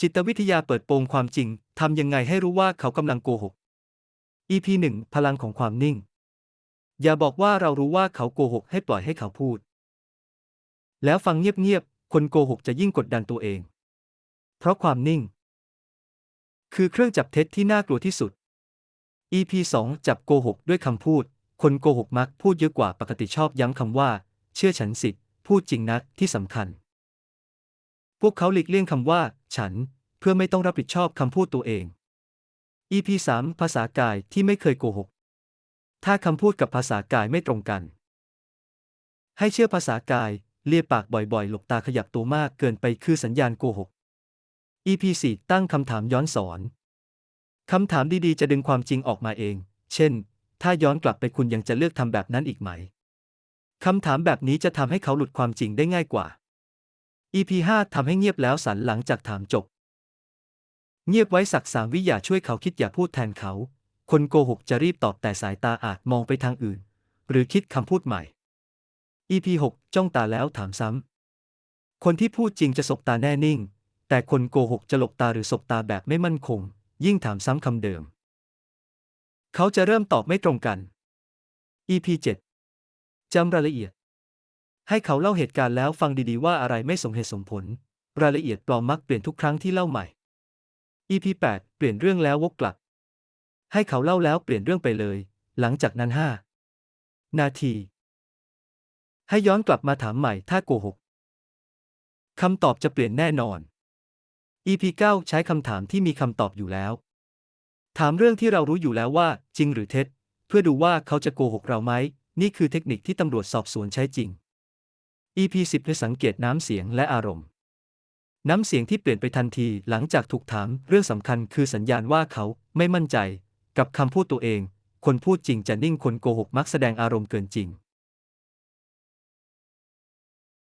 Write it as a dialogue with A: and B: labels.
A: จิตวิทยาเปิดโปงความจริง ทำยังไงให้รู้ว่าเขากำลังโกหก EP 1 พลังของความนิ่ง อย่าบอกว่าเรารู้ว่าเขาโกหกให้ปล่อยให้เขาพูด แล้วฟังเงียบๆ คนโกหกจะยิ่งกดดันตัวเอง เพราะความนิ่ง คือเครื่องจับเท็จที่น่ากลัวที่สุด EP 2 จับโกหกด้วยคำพูด คนโกหกมักพูดเยอะกว่าปกติชอบย้ำคำว่า เชื่อฉันสิ พูดจริงนะที่สำคัญ วกเขาหลีกเลี่ยงคำว่า ฉัน เพื่อไม่ต้องรับผิดชอบคำพูดตัวเอง EP 3ภาษากายที่ไม่เคยโกหก ถ้าคำพูดกับภาษากายไม่ตรงกัน ให้เชื่อภาษากาย เลียปากบ่อยๆ หลบตาขยับตัวมากเกินไปคือสัญญาณโกหก EP 4ตั้งคำถามย้อนสอน คำถามดีๆ จะดึงความจริงออกมาเอง เช่น ถ้าย้อนกลับไปคุณยังจะเลือกทำแบบนั้นอีกไหม คำถามแบบนี้จะทำให้เขาหลุดความจริงได้ง่ายกว่า EP 5ทำให้เงียบแล้วสันหลังจากถามจบ เงียบไว้สักสามวิอย่าช่วยเขาคิดอย่าพูดแทนเขา คนโกหกจะรีบตอบแต่สายตาอาจมองไปทางอื่น หรือคิดคำพูดใหม่ EP 6จ้องตาแล้วถามซ้ำ คนที่พูดจริงจะสบตาแน่นิ่ง แต่คนโกหกจะหลบตาหรือสบตาแบบไม่มั่นคง ยิ่งถามซ้ำคำเดิม เขาจะเริ่มตอบไม่ตรงกัน EP 7จำรายละเอียด ให้เขาเล่าเหตุการณ์แล้วฟังดีๆว่าอะไรไม่สมเหตุสมผล รายละเอียดปลอมมักเปลี่ยนทุกครั้งที่เล่าใหม่ EP 8 เปลี่ยนเรื่องแล้ววกกลับ ให้เขาเล่าแล้วเปลี่ยนเรื่องไปเลย หลังจากนั้น 5 นาที ให้ย้อนกลับมาถามใหม่ถ้าโกหกคำตอบจะเปลี่ยนแน่นอน EP 9 ใช้คำถามที่มีคำตอบอยู่แล้ว ถามเรื่องที่เรารู้อยู่แล้วว่า จริงหรือเท็จ เพื่อดูว่าเขาจะโกหกเราไหม นี่คือเทคนิคที่ตำรวจสอบสวนใช้จริง EP 10ให้สังเกตน้ำเสียงและอารมณ์ น้ำเสียงที่เปลี่ยนไปทันทีหลังจากถูกถามเรื่องสำคัญคือสัญญาณว่าเขาไม่มั่นใจ กับคำพูดตัวเอง คนพูดจริงจะนิ่งคนโกหกมักแสดงอารมณ์เกินจริง